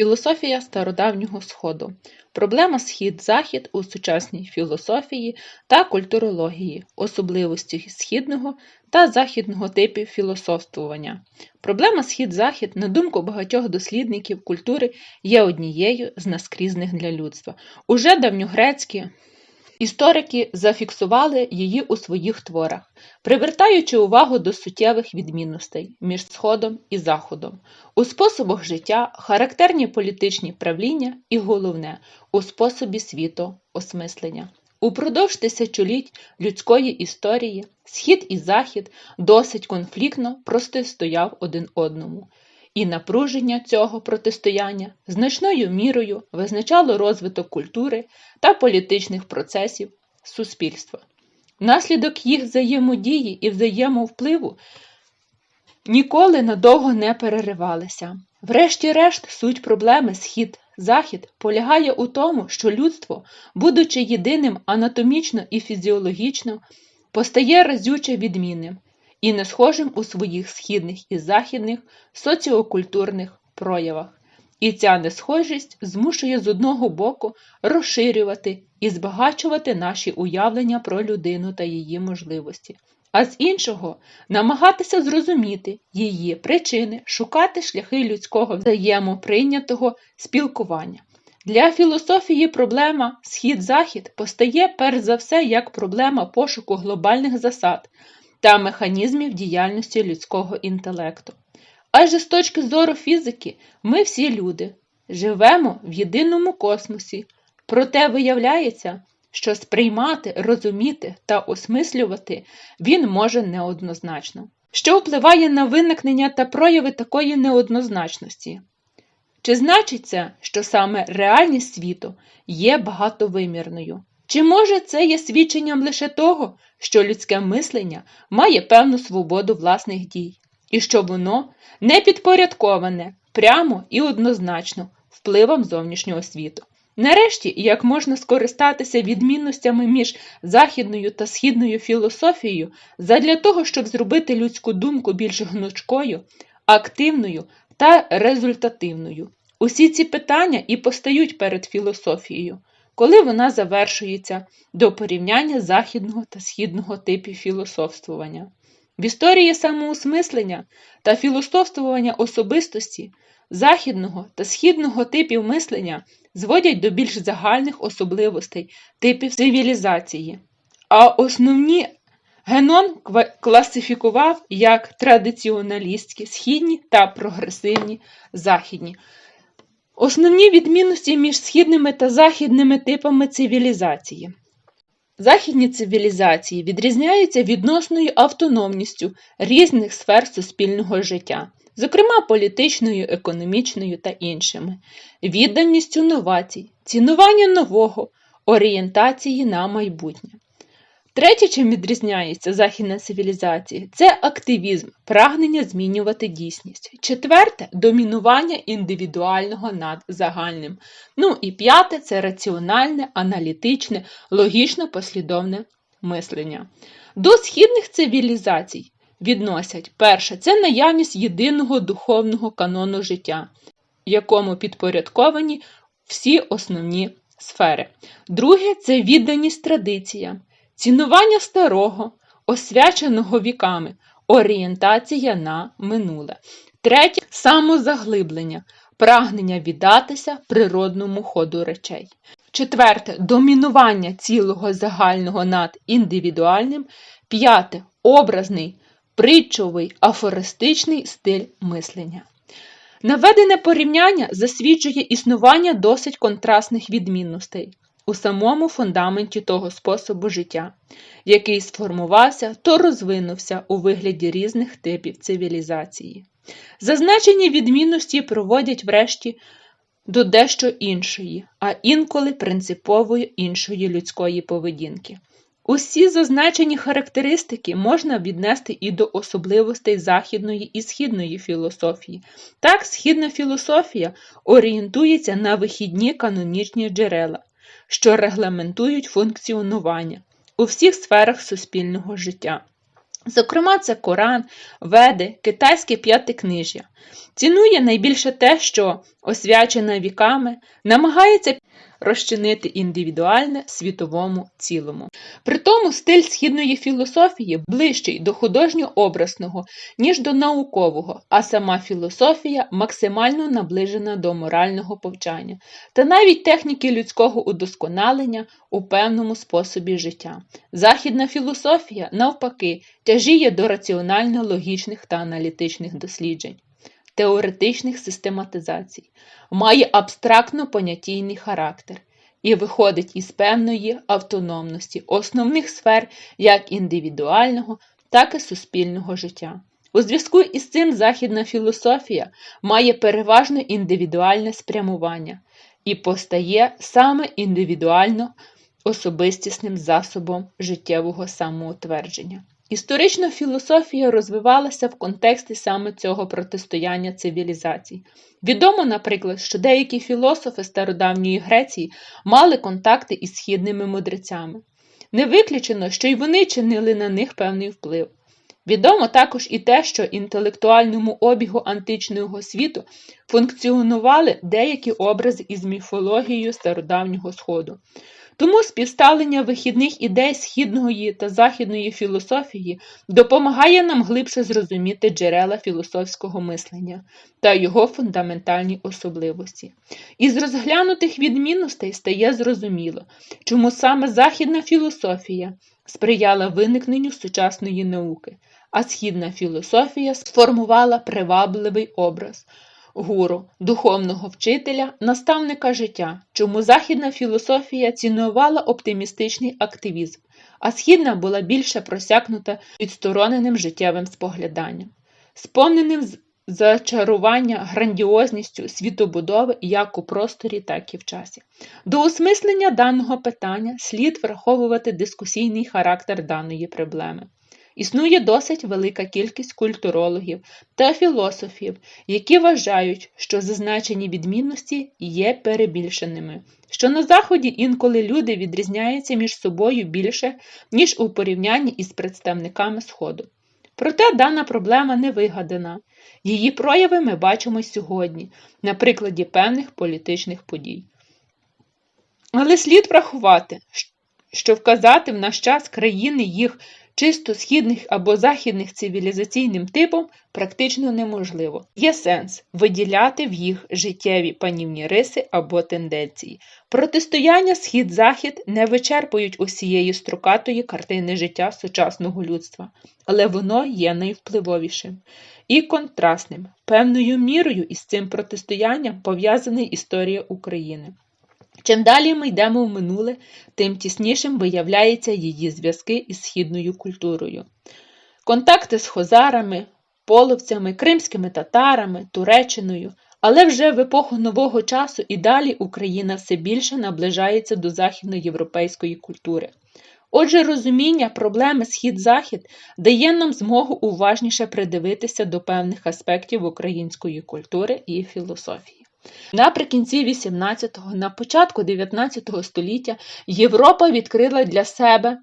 Філософія стародавнього Сходу. Проблема Схід-Захід у сучасній філософії та культурології, особливості східного та західного типів філософствування. Проблема Схід-Захід, на думку багатьох дослідників культури, є однією з наскрізних для людства. Уже давньогрецькі Історики зафіксували її у своїх творах, привертаючи увагу до суттєвих відмінностей між Сходом і Заходом, у способах життя, характерні політичні правління і головне у способі світоосмислення. Упродовж тисячоліть людської історії Схід і Захід досить конфліктно протистояв один одному і напруження цього протистояння значною мірою визначало розвиток культури та політичних процесів суспільства. Внаслідок їх взаємодії і взаємовпливу ніколи надовго не переривалися. Врешті-решт, суть проблеми схід-захід полягає у тому, що людство, будучи єдиним анатомічно і фізіологічно, постає разюче відмінним і не схожим у своїх східних і західних соціокультурних проявах. І ця несхожість змушує з одного боку розширювати і збагачувати наші уявлення про людину та її можливості, а з іншого намагатися зрозуміти її причини, шукати шляхи людського взаємоприйнятого спілкування. Для філософії проблема схід-захід постає перш за все як проблема пошуку глобальних засад, та механізмів діяльності людського інтелекту. Адже з точки зору фізики ми всі люди живемо в єдиному космосі, проте виявляється, що сприймати, розуміти та осмислювати він може неоднозначно, що впливає на виникнення та прояви такої неоднозначності. Чи значить це, що саме реальність світу є багатовимірною? Чи може це є свідченням лише того, що людське мислення має певну свободу власних дій, і що воно не підпорядковане прямо і однозначно впливом зовнішнього світу? Нарешті, як можна скористатися відмінностями між західною та східною філософією задля того, щоб зробити людську думку більш гнучкою, активною та результативною? Усі ці питання і постають перед філософією коли вона завершується до порівняння західного та східного типів філософствування. В історії самоусмислення та філософствування особистості західного та східного типів мислення зводять до більш загальних особливостей типів цивілізації, а основні Генон класифікував як традиціоналістські східні та прогресивні західні. Основні відмінності між східними та західними типами цивілізації. Західні цивілізації відрізняються відносною автономністю різних сфер суспільного життя, зокрема політичною, економічною та іншими, відданістю новацій, цінування нового, орієнтації на майбутнє. Третє, чим відрізняється західна цивілізація, це активізм, прагнення змінювати дійсність. Четверте домінування індивідуального над загальним. Ну і п'яте це раціональне, аналітичне, логічно послідовне мислення. До східних цивілізацій відносять перше це наявність єдиного духовного канону життя, якому підпорядковані всі основні сфери. Друге це відданість традиціям цінування старого, освяченого віками, орієнтація на минуле. Третє самозаглиблення, прагнення віддатися природному ходу речей. Четверте домінування цілого загального над індивідуальним. П'яте образний, притчовий, афористичний стиль мислення. Наведене порівняння засвідчує існування досить контрастних відмінностей у самому фундаменті того способу життя, який сформувався то розвинувся у вигляді різних типів цивілізації. Зазначені відмінності проводять врешті до дещо іншої, а інколи принципової іншої людської поведінки. Усі зазначені характеристики можна віднести і до особливостей західної і східної філософії. Так, східна філософія орієнтується на вихідні канонічні джерела, що регламентують функціонування у всіх сферах суспільного життя. Зокрема, це Коран, Веди, китайське п'ятикнижжя. Цінує найбільше те, що освячена віками, намагається розчинити індивідуальне світовому цілому. Притому стиль східної філософії ближчий до художньо-образного, ніж до наукового, а сама філософія максимально наближена до морального повчання та навіть техніки людського удосконалення у певному способі життя. Західна філософія, навпаки, тяжіє до раціонально-логічних та аналітичних досліджень теоретичних систематизацій, має абстрактно-понятійний характер і виходить із певної автономності основних сфер як індивідуального, так і суспільного життя. У зв'язку із цим західна філософія має переважно індивідуальне спрямування і постає саме індивідуально особистісним засобом життєвого самоутвердження. Історично філософія розвивалася в контексті саме цього протистояння цивілізацій. Відомо, наприклад, що деякі філософи стародавньої Греції мали контакти із східними мудрецями. Не виключено, що й вони чинили на них певний вплив. Відомо також і те, що інтелектуальному обігу античного світу функціонували деякі образи із міфологією стародавнього Сходу. Тому співставлення вихідних ідей східної та західної філософії допомагає нам глибше зрозуміти джерела філософського мислення та його фундаментальні особливості. Із розглянутих відмінностей стає зрозуміло, чому саме західна філософія сприяла виникненню сучасної науки, а східна філософія сформувала привабливий образ гуру, духовного вчителя, наставника життя, чому західна філософія цінувала оптимістичний активізм, а східна була більше просякнута відстороненим життєвим спогляданням, сповненим зачарування грандіозністю світобудови як у просторі, так і в часі. До осмислення даного питання слід враховувати дискусійний характер даної проблеми. Існує досить велика кількість культурологів та філософів, які вважають, що зазначені відмінності є перебільшеними, що на Заході інколи люди відрізняються між собою більше, ніж у порівнянні із представниками Сходу. Проте дана проблема не вигадана. Її прояви ми бачимо сьогодні, на прикладі певних політичних подій. Але слід врахувати, що вказати в наш час країни їх чисто східних або західних цивілізаційним типом практично неможливо. Є сенс виділяти в їх життєві панівні риси або тенденції. Протистояння схід-захід не вичерпують усієї строкатої картини життя сучасного людства, але воно є найвпливовішим і контрастним. Певною мірою із цим протистоянням пов'язана історія України. Чим далі ми йдемо в минуле, тим тіснішим виявляються її зв'язки із східною культурою. Контакти з хозарами, половцями, кримськими татарами, Туреччиною, але вже в епоху нового часу і далі Україна все більше наближається до західноєвропейської культури. Отже, розуміння проблеми схід-захід дає нам змогу уважніше придивитися до певних аспектів української культури і філософії. Наприкінці XVIII, на початку XIX століття Європа відкрила для себе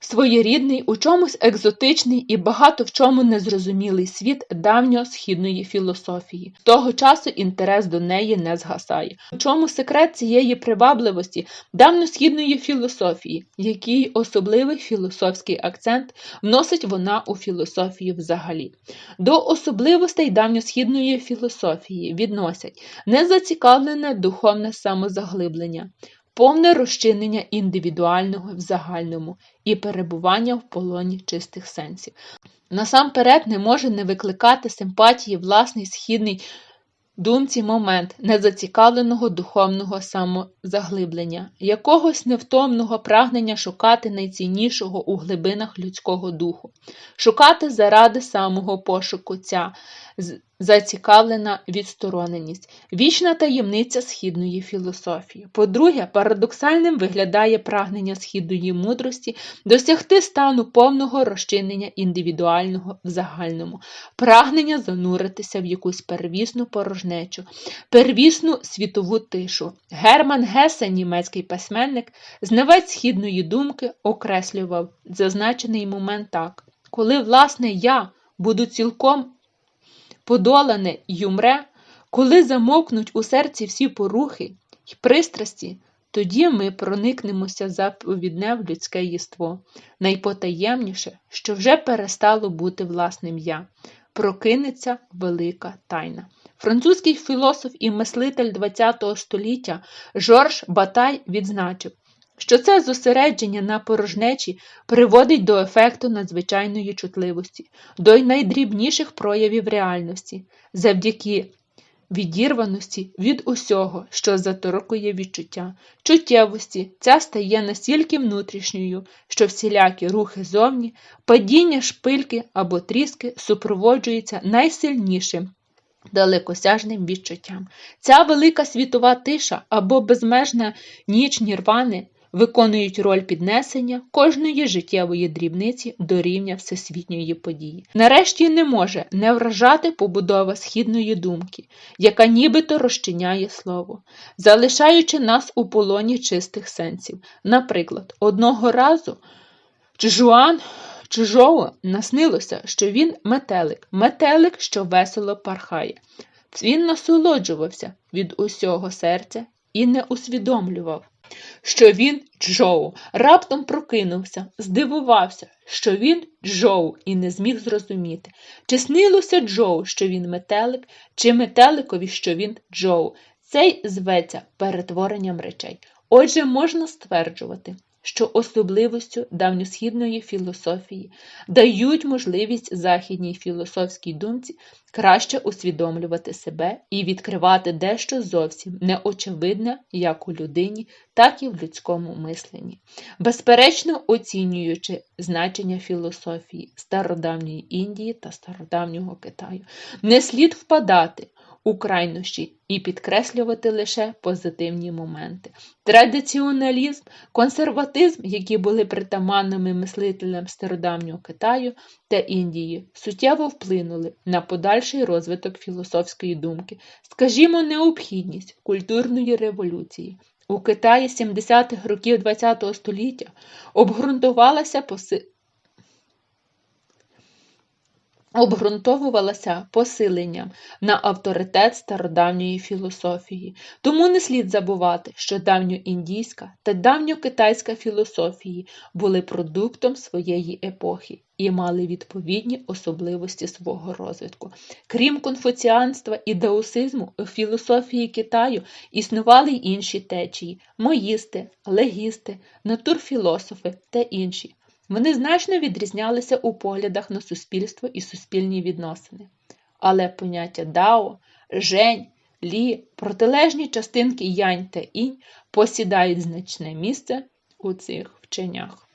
своєрідний, у чомусь екзотичний і багато в чому незрозумілий світ давньосхідної філософії. Того часу інтерес до неї не згасає. У чому секрет цієї привабливості давньосхідної філософії, який особливий філософський акцент вносить вона у філософію взагалі. До особливостей давньосхідної філософії відносять незацікавлене духовне самозаглиблення повне розчинення індивідуального в загальному і перебування в полоні чистих сенсів. Насамперед не може не викликати симпатії власний східний думці момент незацікавленого духовного самозаглиблення, якогось невтомного прагнення шукати найціннішого у глибинах людського духу, шукати заради самого пошуку ця зацікавлена відстороненість, вічна таємниця східної філософії. По-друге, парадоксальним виглядає прагнення східної мудрості досягти стану повного розчинення індивідуального в загальному, прагнення зануритися в якусь первісну порожнечу, первісну світову тишу. Герман Гесе, німецький письменник, знавець східної думки, окреслював зазначений момент так. коли власне я буду цілком подолане й умре, коли замовкнуть у серці всі порухи й пристрасті, тоді ми проникнемося заповідне в людське єство, найпотаємніше, що вже перестало бути власним я, прокинеться велика тайна. Французький філософ і мислитель ХХ століття Жорж Батай відзначив, що це зосередження на порожнечі приводить до ефекту надзвичайної чутливості, до найдрібніших проявів реальності, завдяки відірваності від усього, що заторкує відчуття, чуттєвості, ця стає настільки внутрішньою, що всілякі рухи зовні, падіння шпильки або тріски супроводжуються найсильнішим. Далекосяжним відчуттям. Ця велика світова тиша або безмежна ніч нірвани виконують роль піднесення кожної життєвої дрібниці до рівня всесвітньої події. Нарешті не може не вражати побудова східної думки, яка нібито розчиняє слово, залишаючи нас у полоні чистих сенсів. Наприклад, одного разу Чжуан Чужого наснилося, що він метелик, метелик, що весело пархає. Він насолоджувався від усього серця і не усвідомлював, що він Джоу, раптом прокинувся, здивувався, що він Джоу, і не зміг зрозуміти, чи снилося Джоу, що він метелик, чи метеликові, що він Джоу. Цей зветься перетворенням речей. Отже, можна стверджувати, що особливостю давньосхідної філософії дають можливість західній філософській думці краще усвідомлювати себе і відкривати дещо зовсім неочевидне як у людині, так і в людському мисленні, безперечно оцінюючи значення філософії стародавньої Індії та стародавнього Китаю, не слід впадати у крайнощі і підкреслювати лише позитивні моменти. Традиціоналізм, консерватизм, які були притаманними мислителям стародавнього Китаю та Індії, суттєво вплинули на подальший розвиток філософської думки, скажімо, необхідність культурної революції. У Китаї 70-х років ХХ століття обґрунтувалася обґрунтовувалася посиленням на авторитет стародавньої філософії. Тому не слід забувати, що давньоіндійська та давньокитайська філософії були продуктом своєї епохи і мали відповідні особливості свого розвитку. Крім конфуціанства і даосизму, у філософії Китаю існували й інші течії моїсти, легісти, натурфілософи та інші. Вони значно відрізнялися у поглядах на суспільство і суспільні відносини. Але поняття дао, жень, лі, протилежні частинки янь та інь посідають значне місце у цих вченнях.